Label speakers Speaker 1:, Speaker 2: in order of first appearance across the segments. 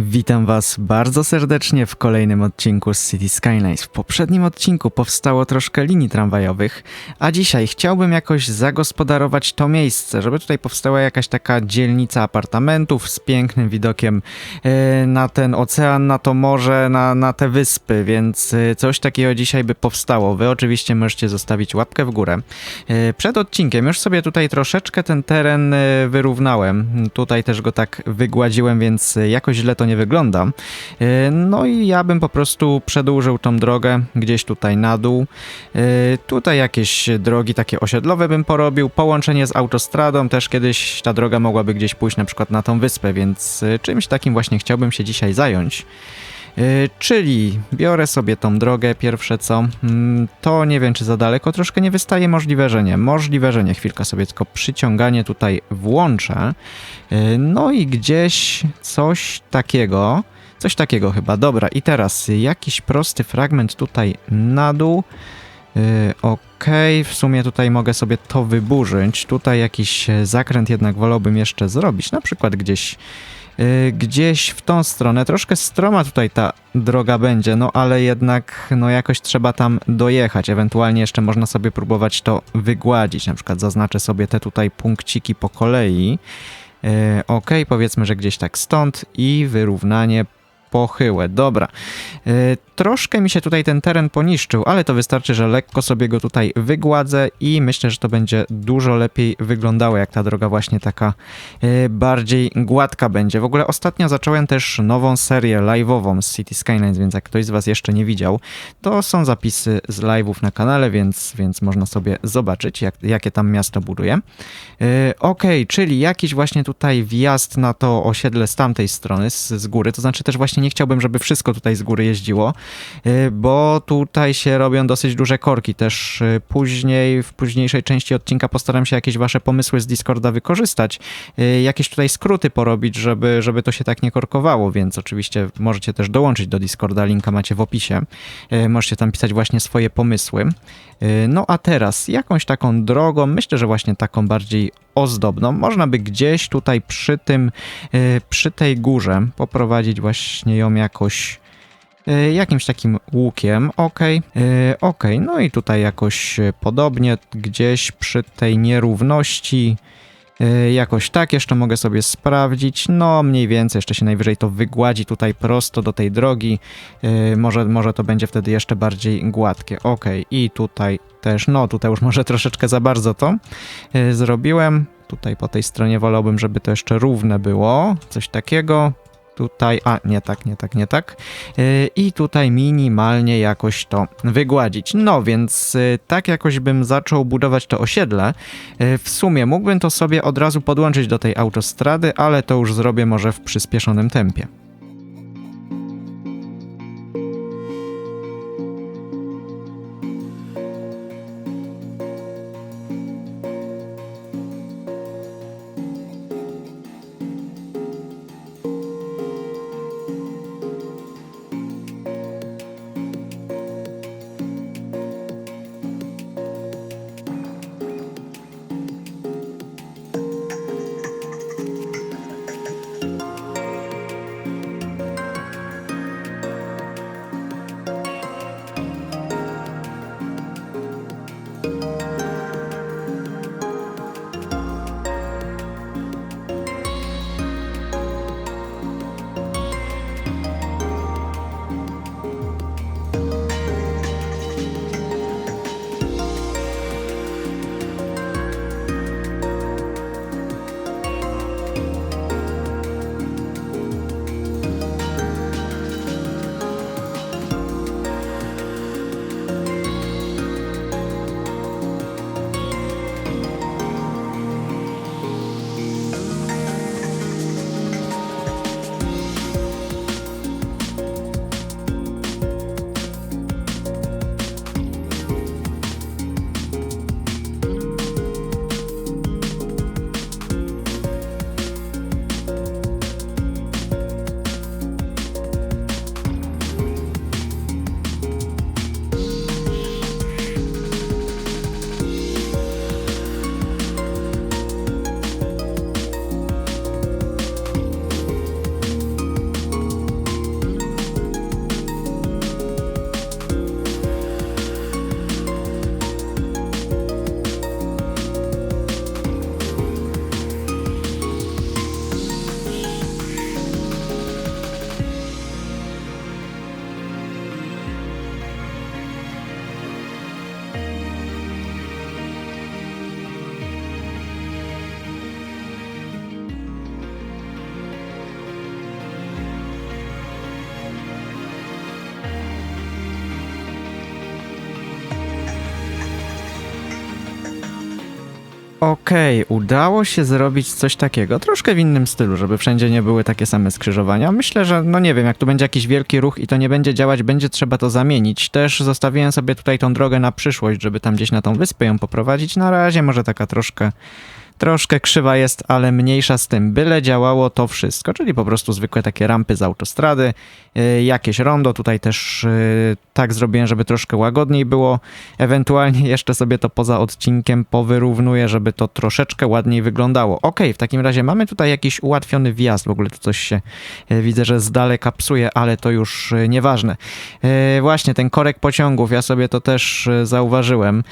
Speaker 1: Witam Was bardzo serdecznie w kolejnym odcinku z City Skylines. W poprzednim odcinku powstało troszkę linii tramwajowych, a dzisiaj chciałbym jakoś zagospodarować to miejsce, żeby tutaj powstała jakaś taka dzielnica apartamentów z pięknym widokiem e, na ten ocean, na to morze, na, na te wyspy, więc e, coś takiego dzisiaj by powstało. Wy oczywiście możecie zostawić łapkę w górę. E, Przed odcinkiem już sobie tutaj troszeczkę ten teren wyrównałem. Tutaj też go tak wygładziłem, więc jakoś źle to nie wygląda. E, No i ja bym po prostu przedłużył tą drogę gdzieś tutaj na dół. E, Tutaj jakieś drogi takie osiedlowe bym porobił. Połączenie z autostradą też kiedyś ta droga mogłaby gdzieś pójść na przykład na tą wyspę, więc e, czymś takim właśnie chciałbym się dzisiaj zająć. E, Czyli biorę sobie tą drogę, pierwsze co, mm, to nie wiem czy za daleko, troszkę nie wystaje, możliwe, że nie. Możliwe, że nie, chwilkę sobie tylko przyciąganie tutaj włączę. E, No i gdzieś coś takiego, coś takiego chyba. Dobra, i teraz jakiś prosty fragment tutaj na dół. Yy, Okej, w sumie tutaj mogę sobie to wyburzyć. Tutaj jakiś e, zakręt jednak wolałbym jeszcze zrobić. Na przykład gdzieś, gdzieś w tą stronę. Troszkę stroma tutaj ta droga będzie, no ale jednak no jakoś trzeba tam dojechać. Ewentualnie jeszcze można sobie próbować to wygładzić. Na przykład zaznaczę sobie te tutaj punkciki po kolei. Yy, ok, powiedzmy, że gdzieś tak stąd i wyrównanie pochyłe. Dobra. Yy, troszkę mi się tutaj ten teren poniszczył, ale to wystarczy, że lekko sobie go tutaj wygładzę i myślę, że to będzie dużo lepiej wyglądało, jak ta droga właśnie taka yy, bardziej gładka będzie. W ogóle ostatnio zacząłem też nową serię live'ową z City Skylines, więc jak ktoś z was jeszcze nie widział, to są zapisy z live'ów na kanale, więc, więc można sobie zobaczyć, jak, jakie tam miasto buduje. Yy, Okej, czyli jakiś właśnie tutaj wjazd na to osiedle z tamtej strony, z, z góry, to znaczy też właśnie nie chciałbym, żeby wszystko tutaj z góry jeździło, yy, bo tutaj się robią dosyć duże korki. Też yy, później, w późniejszej części odcinka postaram się jakieś wasze pomysły z Discorda wykorzystać, yy, jakieś tutaj skróty porobić, żeby, żeby to się tak nie korkowało, więc oczywiście możecie też dołączyć do Discorda, linka macie w opisie. Możecie tam pisać właśnie swoje pomysły. Yy, No a teraz jakąś taką drogą, myślę, że właśnie taką bardziej ozdobną, można by gdzieś tutaj przy tym, yy, przy tej górze poprowadzić właśnie ją jakoś yy, jakimś takim łukiem, ok, ok, no i tutaj jakoś podobnie gdzieś przy tej nierówności Jakoś tak, jeszcze mogę sobie sprawdzić. No, mniej więcej, jeszcze się najwyżej to wygładzi tutaj prosto do tej drogi. Yy, może, może to będzie wtedy jeszcze bardziej gładkie. Ok, i tutaj też, no tutaj już może troszeczkę za bardzo to yy, zrobiłem. Tutaj po tej stronie wolałbym, żeby to jeszcze równe było. Coś takiego. Tutaj, a nie tak, nie tak, nie tak. Yy, I tutaj minimalnie jakoś to wygładzić. No więc yy, tak jakoś bym zaczął budować to osiedle. Yy, W sumie mógłbym to sobie od razu podłączyć do tej autostrady, ale to już zrobię może w przyspieszonym tempie. Okej, udało się zrobić coś takiego, troszkę w innym stylu, żeby wszędzie nie były takie same skrzyżowania. Myślę, że no nie wiem, jak tu będzie jakiś wielki ruch i to nie będzie działać, będzie trzeba to zamienić. Też zostawiłem sobie tutaj tą drogę na przyszłość, żeby tam gdzieś na tą wyspę ją poprowadzić. Na razie może taka troszkę troszkę krzywa jest, ale mniejsza z tym. Byle działało to wszystko, czyli po prostu zwykłe takie rampy z autostrady, yy, jakieś rondo, tutaj też yy, tak zrobiłem, żeby troszkę łagodniej było. Ewentualnie jeszcze sobie to poza odcinkiem powyrównuję, żeby to troszeczkę ładniej wyglądało. Ok, w takim razie mamy tutaj jakiś ułatwiony wjazd, w ogóle tu coś się yy, widzę, że z daleka psuje, ale to już nieważne. Właśnie ten korek pociągów, ja sobie to też zauważyłem,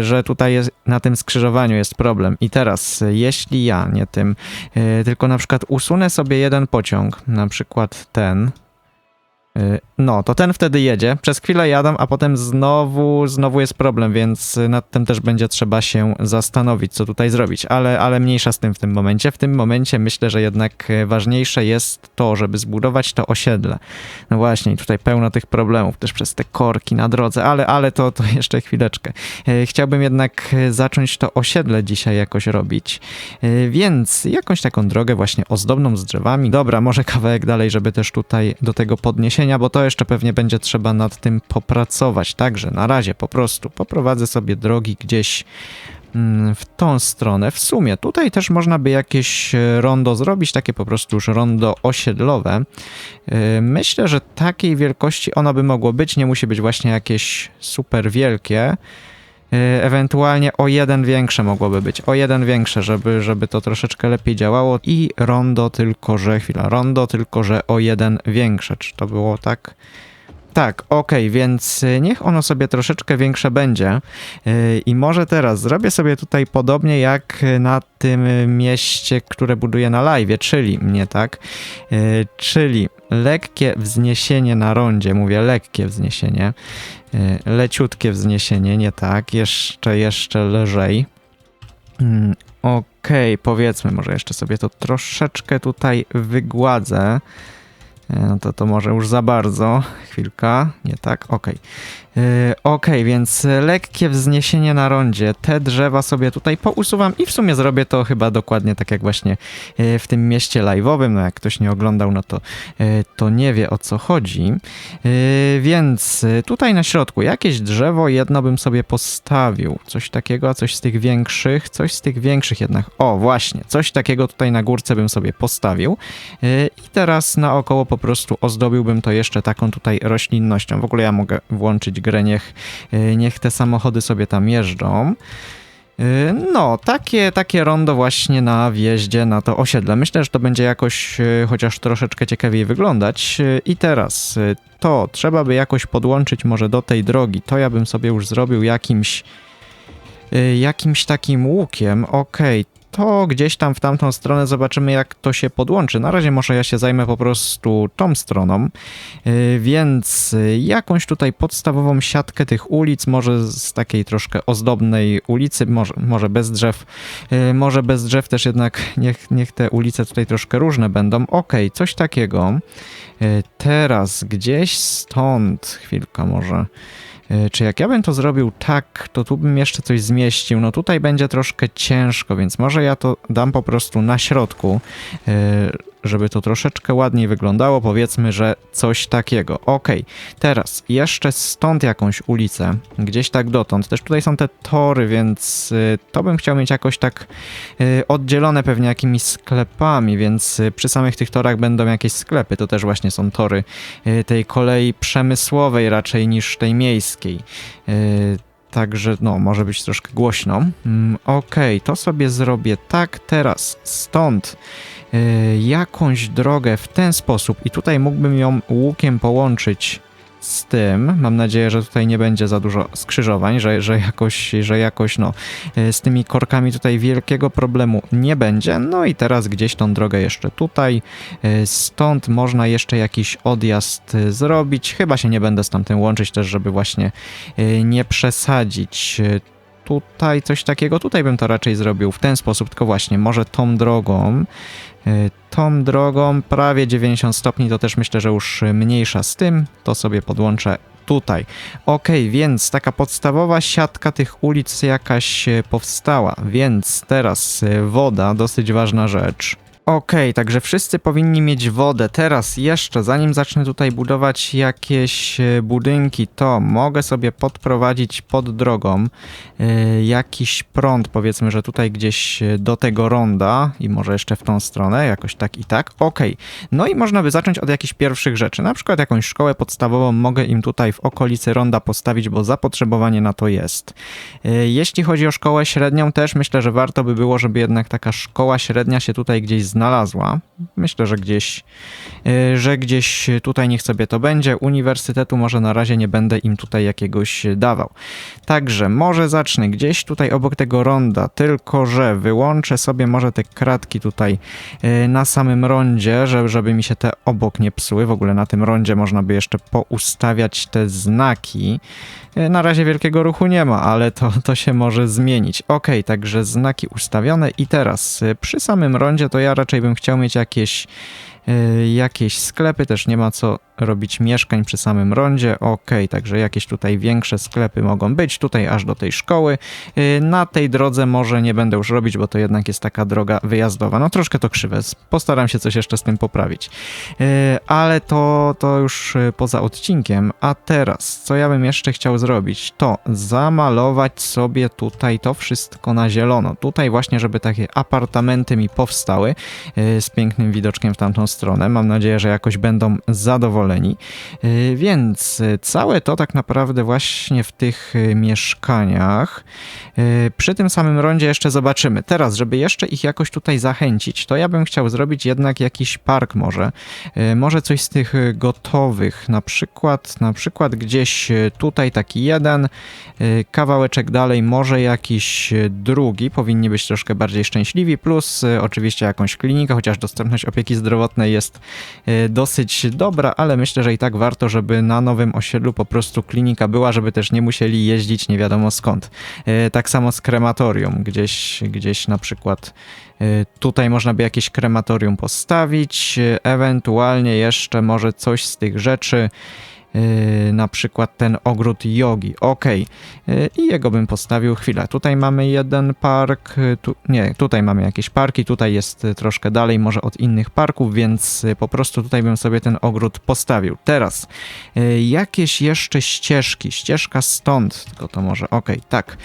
Speaker 1: że tutaj jest, na tym skrzyżowaniu jest problem i teraz, y, jeśli ja, nie tym, y, tylko na przykład usunę sobie jeden pociąg, na przykład ten, y, no, to ten wtedy jedzie, przez chwilę jadą, a potem znowu, znowu jest problem, więc nad tym też będzie trzeba się zastanowić, co tutaj zrobić, ale, ale mniejsza z tym w tym momencie. W tym momencie myślę, że jednak e, ważniejsze jest to, żeby zbudować to osiedle. No właśnie, tutaj pełno tych problemów, też przez te korki na drodze, ale, ale to, to jeszcze chwileczkę. E, Chciałbym jednak e, zacząć to osiedle dzisiaj jakoś robić, więc jakąś taką drogę właśnie ozdobną z drzewami. Dobra, może kawałek dalej, żeby też tutaj do tego podniesienia, bo to jeszcze pewnie będzie trzeba nad tym popracować. Także na razie po prostu poprowadzę sobie drogi gdzieś mm, w tą stronę. W sumie tutaj też można by jakieś e, rondo zrobić, takie po prostu już rondo osiedlowe. E, Myślę, że takiej wielkości ono by mogło być, nie musi być właśnie jakieś super wielkie. E, Ewentualnie o jeden większe mogłoby być, o jeden większe, żeby, żeby to troszeczkę lepiej działało. I rondo tylko, że chwila, rondo tylko, że o jeden większe. Czy to było tak? Tak, okej, więc y, niech ono sobie troszeczkę większe będzie. Yy, I może teraz zrobię sobie tutaj podobnie jak na tym y, mieście, które buduję na live, czyli nie tak, Yy, czyli lekkie wzniesienie na rondzie, mówię lekkie wzniesienie, leciutkie wzniesienie, nie tak, jeszcze, jeszcze lżej. Mm, Okej, powiedzmy, może jeszcze sobie to troszeczkę tutaj wygładzę. E, No to to może już za bardzo. Chwilka, nie tak, okej. Yy, Okej, więc lekkie wzniesienie na rondzie. Te drzewa sobie tutaj pousuwam i w sumie zrobię to chyba dokładnie tak jak właśnie yy, w tym mieście live'owym. No jak ktoś nie oglądał, no to, yy, to nie wie o co chodzi. Więc tutaj na środku jakieś drzewo jedno bym sobie postawił. Coś takiego, a coś z tych większych, coś z tych większych jednak. O, właśnie, coś takiego tutaj na górce bym sobie postawił. I teraz naokoło po prostu ozdobiłbym to jeszcze taką tutaj roślinnością. W ogóle ja mogę włączyć grę, niech, yy, niech te samochody sobie tam jeżdżą. Yy, No, takie, takie rondo właśnie na wjeździe na to osiedle. Myślę, że to będzie jakoś yy, chociaż troszeczkę ciekawiej wyglądać. I teraz to trzeba by jakoś podłączyć może do tej drogi. To ja bym sobie już zrobił jakimś jakimś takim łukiem. Okej, to gdzieś tam w tamtą stronę zobaczymy, jak to się podłączy. Na razie może ja się zajmę po prostu tą stroną, Yy, więc jakąś tutaj podstawową siatkę tych ulic, może z takiej troszkę ozdobnej ulicy, może, może bez drzew, yy, może bez drzew też jednak niech, niech te ulice tutaj troszkę różne będą. Okej, coś takiego. Yy, Teraz gdzieś stąd, chwilka może. Yy, Czy jak ja bym to zrobił tak, to tu bym jeszcze coś zmieścił. No tutaj będzie troszkę ciężko, więc może ja to dam po prostu na środku, yy, żeby to troszeczkę ładniej wyglądało. Powiedzmy, że coś takiego. Okej, teraz jeszcze stąd jakąś ulicę, gdzieś tak dotąd. Też tutaj są te tory, więc yy, to bym chciał mieć jakoś tak yy, oddzielone pewnie jakimiś sklepami, więc yy, przy samych tych torach będą jakieś sklepy. To też właśnie są tory tej kolei przemysłowej raczej niż tej miejskiej. Także no, może być troszkę głośno. Mm, Okej, to sobie zrobię tak teraz, stąd y, jakąś drogę w ten sposób. I tutaj mógłbym ją łukiem połączyć z tym. Mam nadzieję, że tutaj nie będzie za dużo skrzyżowań, że, że jakoś, że jakoś no, y, z tymi korkami tutaj wielkiego problemu nie będzie. No i teraz gdzieś tą drogę jeszcze tutaj. Y, Stąd można jeszcze jakiś odjazd y, zrobić. Chyba się nie będę z tamtym łączyć też, żeby właśnie nie przesadzić. Tutaj coś takiego, tutaj bym to raczej zrobił w ten sposób, tylko właśnie może tą drogą, y, tą drogą prawie 90 stopni, to też myślę, że już mniejsza z tym, to sobie podłączę tutaj. Okej, więc taka podstawowa siatka tych ulic jakaś e, powstała, więc teraz e, woda, dosyć ważna rzecz. Okej, także wszyscy powinni mieć wodę. Teraz jeszcze, zanim zacznę tutaj budować jakieś e, budynki, to mogę sobie podprowadzić pod drogą e, jakiś prąd, powiedzmy, że tutaj gdzieś e, do tego ronda i może jeszcze w tą stronę, jakoś tak i tak. Okej, no i można by zacząć od jakichś pierwszych rzeczy. Na przykład jakąś szkołę podstawową mogę im tutaj w okolicy ronda postawić, bo zapotrzebowanie na to jest. Jeśli chodzi o szkołę średnią, też myślę, że warto by było, żeby jednak taka szkoła średnia się tutaj gdzieś znalazła. Myślę, że gdzieś, e, że gdzieś tutaj niech sobie to będzie. Uniwersytetu może na razie nie będę im tutaj jakiegoś dawał. Także może zacznę gdzieś tutaj obok tego ronda, tylko że wyłączę sobie może te kratki tutaj e, na samym rondzie, żeby, mi się te obok nie psuły. W ogóle na tym rondzie można by jeszcze poustawiać te znaki. E, Na razie wielkiego ruchu nie ma, ale to, to się może zmienić. Ok, także znaki ustawione i teraz przy samym rondzie to ja raczej bym chciał mieć jakieś, e, jakieś sklepy, też nie ma co robić mieszkań przy samym rondzie. Ok, także jakieś tutaj większe sklepy mogą być, tutaj aż do tej szkoły. E, Na tej drodze może nie będę już robić, bo to jednak jest taka droga wyjazdowa. No troszkę to krzywe, postaram się coś jeszcze z tym poprawić. E, Ale to, to już e, poza odcinkiem. A teraz, co ja bym jeszcze chciał zrobić, to zamalować sobie tutaj to wszystko na zielono. Tutaj właśnie, żeby takie apartamenty mi powstały z pięknym widoczkiem w tamtą stronę. Mam nadzieję, że jakoś będą zadowoleni. E, Więc całe to tak naprawdę właśnie w tych e, mieszkaniach. E, Przy tym samym rondzie jeszcze zobaczymy. Teraz, żeby jeszcze ich jakoś tutaj zachęcić, to ja bym chciał zrobić jednak jakiś park może. Może coś z tych gotowych, na przykład, na przykład gdzieś tutaj taki jeden, kawałeczek dalej może jakiś drugi, powinni być troszkę bardziej szczęśliwi, plus oczywiście jakąś klinikę, chociaż dostępność opieki zdrowotnej jest dosyć dobra, ale myślę, że i tak warto, żeby na nowym osiedlu po prostu klinika była, żeby też nie musieli jeździć nie wiadomo skąd. E, Tak samo z krematorium, gdzieś, gdzieś na przykład e, tutaj można by jakieś krematorium postawić, e, ewentualnie jeszcze może coś z tych rzeczy, na przykład ten ogród jogi. Ok, i jego bym postawił. Chwilę, tutaj mamy jeden park, e, tu, nie, tutaj mamy jakieś parki, tutaj jest e, troszkę dalej, może od innych parków, więc po prostu tutaj bym sobie ten ogród postawił. Teraz, jakieś jeszcze ścieżki, ścieżka stąd, tylko to może, ok, tak,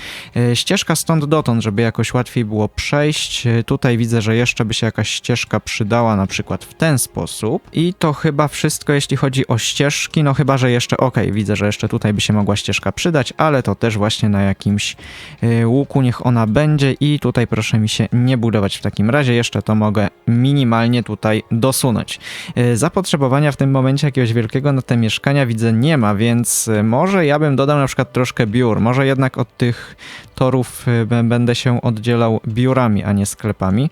Speaker 1: ścieżka stąd dotąd, żeby jakoś łatwiej było przejść. Tutaj widzę, że jeszcze by się jakaś ścieżka przydała, na przykład w ten sposób. I to chyba wszystko, jeśli chodzi o ścieżki, no chyba, że jeszcze, ok, widzę, że jeszcze tutaj by się mogła ścieżka przydać, ale to też właśnie na jakimś e, łuku niech ona będzie i tutaj proszę mi się nie budować w takim razie, jeszcze to mogę minimalnie tutaj dosunąć. E, Zapotrzebowania w tym momencie jakiegoś wielkiego na te mieszkania widzę nie ma, więc e, może ja bym dodał na przykład troszkę biur, może jednak od tych torów będę się oddzielał biurami, a nie sklepami.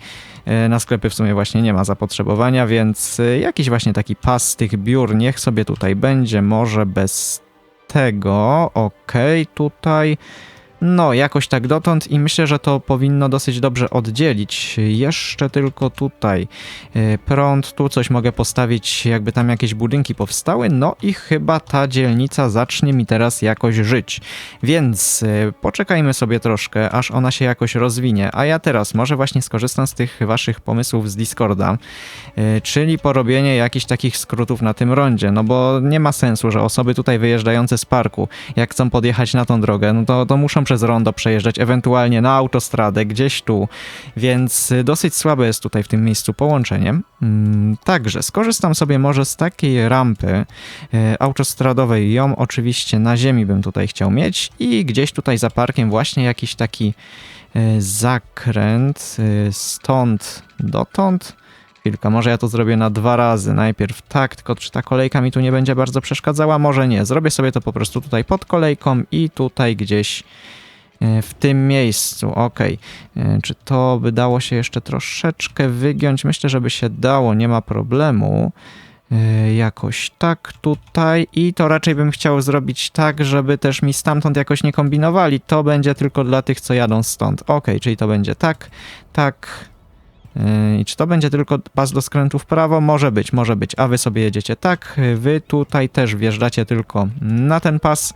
Speaker 1: E, Na sklepy w sumie właśnie nie ma zapotrzebowania, więc e, jakiś właśnie taki pas z tych biur niech sobie tutaj będzie, może bez tego. Okej, tutaj. No, jakoś tak dotąd i myślę, że to powinno dosyć dobrze oddzielić. Jeszcze tylko tutaj e, prąd, tu coś mogę postawić, jakby tam jakieś budynki powstały, no i chyba ta dzielnica zacznie mi teraz jakoś żyć. Więc e, poczekajmy sobie troszkę, aż ona się jakoś rozwinie, a ja teraz może właśnie skorzystam z tych waszych pomysłów z Discorda, e, czyli porobienie jakichś takich skrótów na tym rondzie, no bo nie ma sensu, że osoby tutaj wyjeżdżające z parku, jak chcą podjechać na tą drogę, no to, to muszą przez rondo przejeżdżać, ewentualnie na autostradę, gdzieś tu, więc y, dosyć słabe jest tutaj w tym miejscu połączenie. Mm, Także skorzystam sobie może z takiej rampy e, autostradowej, ją oczywiście na ziemi bym tutaj chciał mieć i gdzieś tutaj za parkiem właśnie jakiś taki e, zakręt stąd dotąd. Chwilkę, może ja to zrobię na dwa razy. Najpierw tak, tylko czy ta kolejka mi tu nie będzie bardzo przeszkadzała? Może nie. Zrobię sobie to po prostu tutaj pod kolejką i tutaj gdzieś e, w tym miejscu. Ok. Czy to by dało się jeszcze troszeczkę wygiąć? Myślę, żeby się dało, nie ma problemu. E, Jakoś tak tutaj i to raczej bym chciał zrobić tak, żeby też mi stamtąd jakoś nie kombinowali. To będzie tylko dla tych, co jadą stąd. Ok, czyli to będzie tak, tak, I czy to będzie tylko pas do skrętu w prawo? Może być, może być. A wy sobie jedziecie tak. Yy, Wy tutaj też wjeżdżacie tylko na ten pas.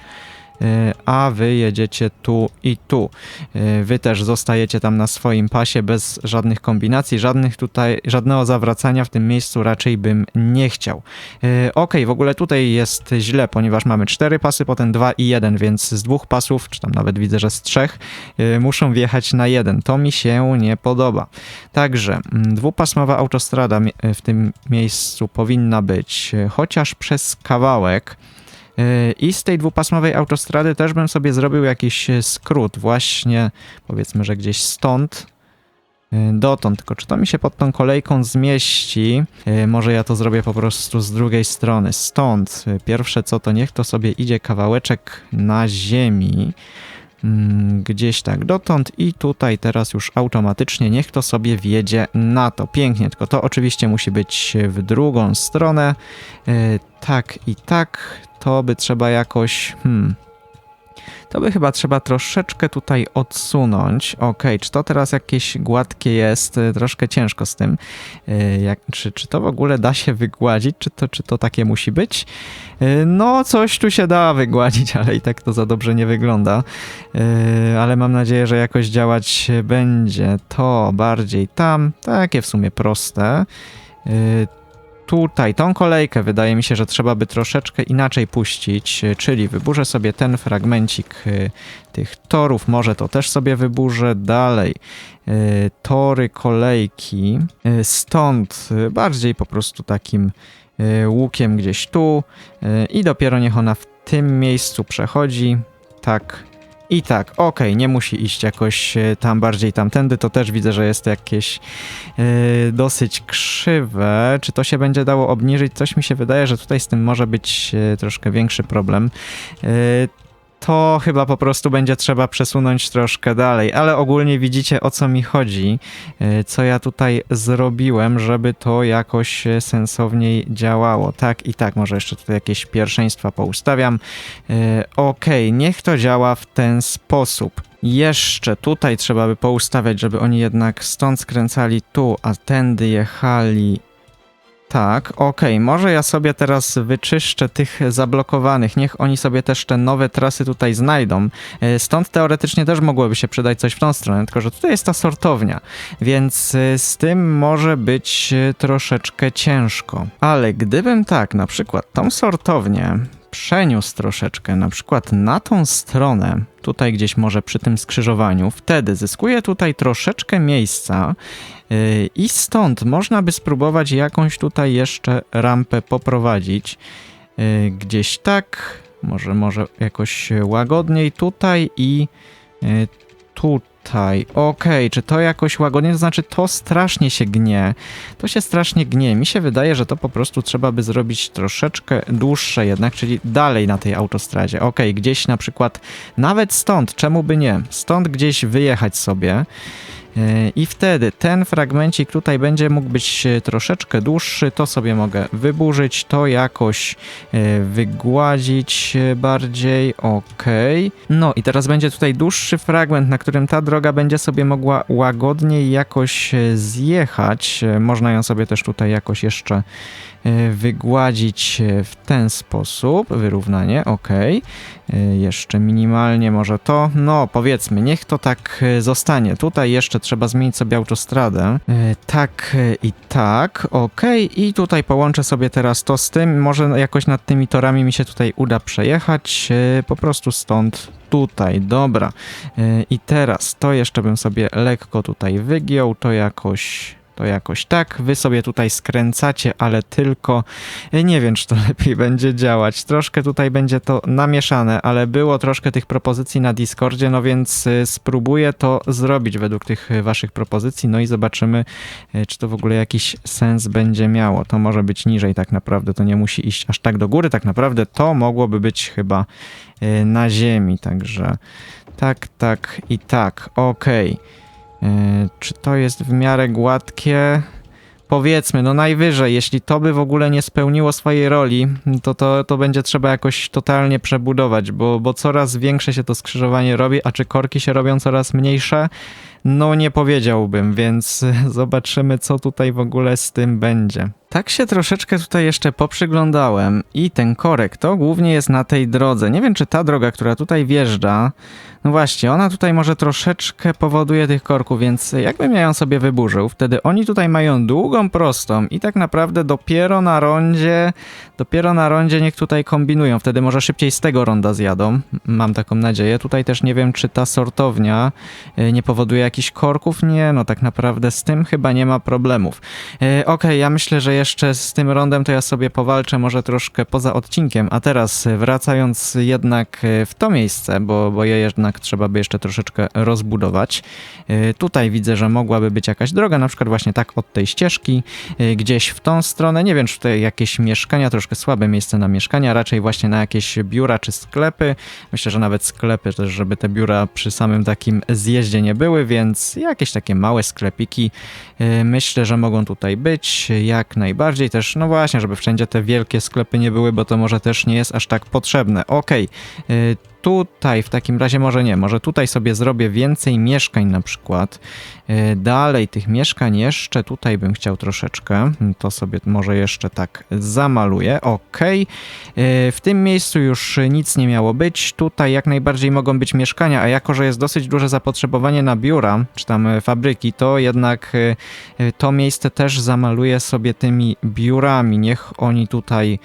Speaker 1: Yy, A wy jedziecie tu i tu. Yy, Wy też zostajecie tam na swoim pasie bez żadnych kombinacji, żadnych tutaj, żadnego zawracania w tym miejscu raczej bym nie chciał. Yy, Okej, w ogóle tutaj jest źle, ponieważ mamy cztery pasy, potem dwa i jeden, więc z dwóch pasów, czy tam nawet widzę, że z trzech, muszą wjechać na jeden. To mi się nie podoba. Także mm, dwupasmowa autostrada w tym miejscu powinna być, chociaż przez kawałek. I z tej dwupasmowej autostrady też bym sobie zrobił jakiś yy, skrót, właśnie powiedzmy, że gdzieś stąd yy, dotąd. Tylko czy to mi się pod tą kolejką zmieści? Yy, Może ja to zrobię po prostu z drugiej strony. Stąd pierwsze co to niech to sobie idzie kawałeczek na ziemi. Mm, Gdzieś tak dotąd i tutaj teraz już automatycznie niech to sobie wjedzie na to. Pięknie, tylko to oczywiście musi być w drugą stronę. Yy, Tak i tak. To by trzeba jakoś. Hmm. To by chyba trzeba troszeczkę tutaj odsunąć. Ok, czy to teraz jakieś gładkie jest? Y, Troszkę ciężko z tym. Y, Jak, czy, czy to w ogóle da się wygładzić? Czy to, czy to takie musi być? Y, No, coś tu się da wygładzić, ale i tak to za dobrze nie wygląda. Ale mam nadzieję, że jakoś działać będzie. To bardziej tam. Takie w sumie proste. Tutaj tą kolejkę wydaje mi się, że trzeba by troszeczkę inaczej puścić, czyli wyburzę sobie ten fragmencik y, tych torów, może to też sobie wyburzę dalej. y, Tory kolejki, y, stąd bardziej po prostu takim łukiem gdzieś tu i dopiero niech ona w tym miejscu przechodzi. Tak, i tak, okej, nie musi iść jakoś e, tam bardziej tamtędy, to też widzę, że jest jakieś e, dosyć krzywe. Czy to się będzie dało obniżyć? Coś mi się wydaje, że tutaj z tym może być e, troszkę większy problem. E, to chyba po prostu będzie trzeba przesunąć troszkę dalej, ale ogólnie widzicie o co mi chodzi, e, co ja tutaj zrobiłem, żeby to jakoś e, sensowniej działało. Tak i tak, może jeszcze tutaj jakieś pierwszeństwa poustawiam. E, Okej, niech to działa w ten sposób. Jeszcze tutaj trzeba by poustawiać, żeby oni jednak stąd skręcali tu, a tędy jechali tak, okej, może ja sobie teraz wyczyszczę tych zablokowanych, niech oni sobie też te nowe trasy tutaj znajdą. E, Stąd teoretycznie też mogłoby się przydać coś w tą stronę, tylko że tutaj jest ta sortownia, więc e, z tym może być e, troszeczkę ciężko. Ale gdybym tak, na przykład tą sortownię przeniósł troszeczkę, na przykład na tą stronę, tutaj gdzieś może przy tym skrzyżowaniu, wtedy zyskuję tutaj troszeczkę miejsca yy, i stąd można by spróbować jakąś tutaj jeszcze rampę poprowadzić. Yy, Gdzieś tak, może, może jakoś łagodniej tutaj i yy, tutaj. Okej, czy to jakoś łagodnie? To znaczy, to strasznie się gnie. To się strasznie gnie. Mi się wydaje, że to po prostu trzeba by zrobić troszeczkę dłuższe jednak, czyli dalej na tej autostradzie. Okej, gdzieś na przykład, nawet stąd, czemu by nie? Stąd gdzieś wyjechać sobie. Yy, I wtedy ten fragmencik tutaj będzie mógł być e, troszeczkę dłuższy, to sobie mogę wyburzyć, to jakoś e, wygładzić e, bardziej, ok. No i teraz będzie tutaj dłuższy fragment, na którym ta droga będzie sobie mogła łagodniej jakoś e, zjechać. E, Można ją sobie też tutaj jakoś jeszcze e, wygładzić e, w ten sposób, wyrównanie, ok. E, Jeszcze minimalnie może to, no powiedzmy, niech to tak e, zostanie. Tutaj jeszcze trzeba zmienić sobie autostradę. E, Tak i tak, ok. I tutaj połączę sobie teraz to z tym. Może jakoś nad tymi torami mi się tutaj uda przejechać. Po prostu stąd tutaj, dobra. I teraz to jeszcze bym sobie lekko tutaj wygiął, to jakoś... To jakoś tak, wy sobie tutaj skręcacie, ale tylko e, nie wiem, czy to lepiej będzie działać. Troszkę tutaj będzie to namieszane, ale było troszkę tych propozycji na Discordzie, no więc e, spróbuję to zrobić według tych e, waszych propozycji, no i zobaczymy, czy to w ogóle jakiś sens będzie miało. To może być niżej tak naprawdę, to nie musi iść aż tak do góry, tak naprawdę to mogłoby być chyba na ziemi, także tak, tak i tak, okej. E, Czy to jest w miarę gładkie? Powiedzmy, no najwyżej, jeśli to by w ogóle nie spełniło swojej roli, to, to, to będzie trzeba jakoś totalnie przebudować, bo, bo coraz większe się to skrzyżowanie robi, a czy korki się robią coraz mniejsze? No nie powiedziałbym, więc zobaczymy, co tutaj w ogóle z tym będzie. Tak się troszeczkę tutaj jeszcze poprzyglądałem i ten korek to głównie jest na tej drodze. Nie wiem, czy ta droga, która tutaj wjeżdża, no właśnie, ona tutaj może troszeczkę powoduje tych korków, więc jakbym ja ją sobie wyburzył, wtedy oni tutaj mają długą prostą i tak naprawdę dopiero na rondzie, dopiero na rondzie niech tutaj kombinują, wtedy może szybciej z tego ronda zjadą, mam taką nadzieję. Tutaj też nie wiem, czy ta sortownia y, nie powoduje jakichś korków, nie, no tak naprawdę z tym chyba nie ma problemów. E, Okej, ja myślę, że jeszcze z tym rondem to ja sobie powalczę może troszkę poza odcinkiem, a teraz e, wracając jednak e, w to miejsce, bo, bo je jednak trzeba by jeszcze troszeczkę rozbudować. E, Tutaj widzę, że mogłaby być jakaś droga, na przykład właśnie tak od tej ścieżki, e, gdzieś w tą stronę. Nie wiem, czy tutaj jakieś mieszkania, troszkę słabe miejsce na mieszkania, raczej właśnie na jakieś biura czy sklepy. Myślę, że nawet sklepy też, żeby te biura przy samym takim zjeździe nie były, więc jakieś takie małe sklepiki e, myślę, że mogą tutaj być jak najbardziej też, no właśnie, żeby wszędzie te wielkie sklepy nie były, bo to może też nie jest aż tak potrzebne. E, tutaj w takim razie może nie, może tutaj sobie zrobię więcej mieszkań na przykład. E, Dalej tych mieszkań jeszcze tutaj bym chciał troszeczkę, to sobie może jeszcze tak zamaluję. Okej, E, w tym miejscu już nic nie miało być, tutaj jak najbardziej mogą być mieszkania, a jako, że jest dosyć duże zapotrzebowanie na biura, czy tam e, fabryki, to jednak to miejsce też zamaluję sobie tymi biurami, niech oni tutaj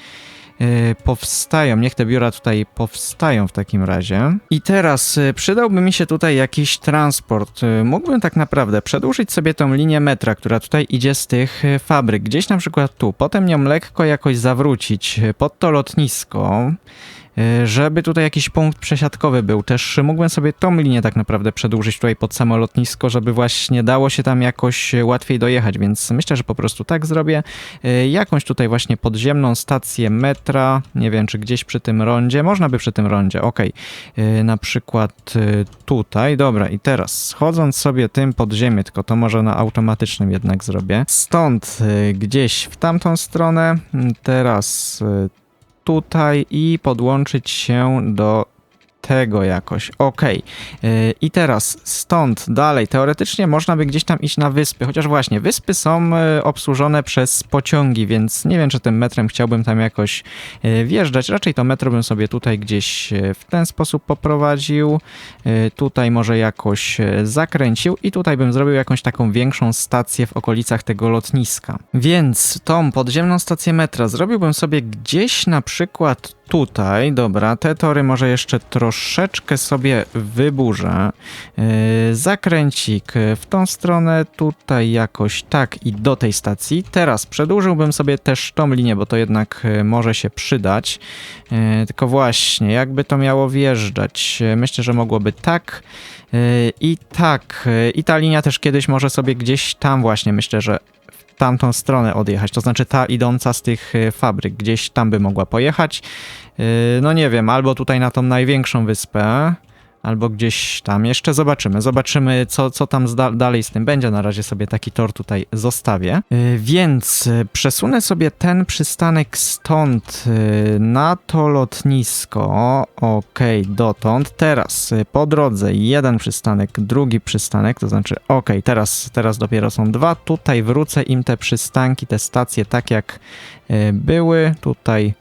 Speaker 1: powstają, niech te biura tutaj powstają w takim razie. I teraz e, przydałby mi się tutaj jakiś transport. E, Mógłbym tak naprawdę przedłużyć sobie tą linię metra, która tutaj idzie z tych e, fabryk, gdzieś na przykład tu, potem ją lekko jakoś zawrócić e, pod to lotnisko. E, Żeby tutaj jakiś punkt przesiadkowy był, też mógłbym sobie tą linię tak naprawdę przedłużyć tutaj pod samo lotnisko, żeby właśnie dało się tam jakoś e, łatwiej dojechać, więc myślę, że po prostu tak zrobię. E, Jakąś tutaj właśnie podziemną stację metra, nie wiem czy gdzieś przy tym rondzie, można by przy tym rondzie. E, Na przykład tutaj, dobra i teraz schodząc sobie tym pod ziemię, tylko to może na automatycznym jednak zrobię. Stąd gdzieś w tamtą stronę, m, teraz tutaj i podłączyć się do tego jakoś. Okej. Yy, I teraz stąd dalej, teoretycznie można by gdzieś tam iść na wyspy, chociaż właśnie wyspy są yy, obsłużone przez pociągi, więc nie wiem, czy tym metrem chciałbym tam jakoś yy, wjeżdżać. Raczej to metro bym sobie tutaj gdzieś yy, w ten sposób poprowadził. Tutaj może jakoś zakręcił i tutaj bym zrobił jakąś taką większą stację w okolicach tego lotniska. Więc tą podziemną stację metra zrobiłbym sobie gdzieś na przykład tutaj, dobra, te tory może jeszcze troszeczkę sobie wyburzę. Yy, zakręcik w tą stronę, tutaj jakoś tak i do tej stacji. Teraz przedłużyłbym sobie też tą linię, bo to jednak yy, może się przydać. Yy, tylko właśnie, jakby to miało wjeżdżać? Myślę, że mogłoby tak. I tak, i ta linia też kiedyś może sobie gdzieś tam właśnie, myślę, że tamtą stronę odjechać, to znaczy ta idąca z tych yy, fabryk, gdzieś tam by mogła pojechać. Yy, No nie wiem, albo tutaj na tą największą wyspę, albo gdzieś tam. Jeszcze zobaczymy. Zobaczymy, co, co tam dalej z tym będzie. Na razie sobie taki tor tutaj zostawię. Yy, Więc yy, przesunę sobie ten przystanek stąd yy, na to lotnisko. Okej, dotąd. Teraz yy, po drodze jeden przystanek, drugi przystanek, to znaczy okej, teraz, teraz dopiero są dwa. Tutaj wrócę im te przystanki, te stacje tak jak yy, były. Tutaj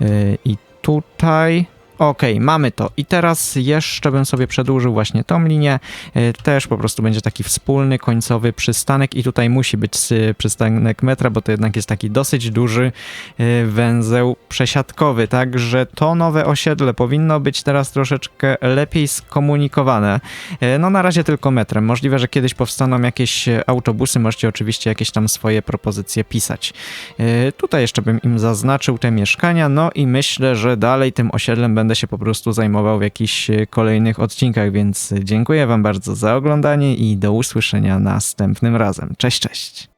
Speaker 1: yy, i tutaj. Okej, mamy to. I teraz jeszcze bym sobie przedłużył właśnie tą linię. E, Też po prostu będzie taki wspólny końcowy przystanek i tutaj musi być y, przystanek metra, bo to jednak jest taki dosyć duży y, węzeł przesiadkowy, także to nowe osiedle powinno być teraz troszeczkę lepiej skomunikowane. E, No na razie tylko metrem. Możliwe, że kiedyś powstaną jakieś e, autobusy, możecie oczywiście jakieś tam swoje propozycje pisać. E, Tutaj jeszcze bym im zaznaczył te mieszkania, no i myślę, że dalej tym osiedlem będę się po prostu zajmował w jakichś e, kolejnych odcinkach, więc dziękuję Wam bardzo za oglądanie i do usłyszenia następnym razem. Cześć, cześć!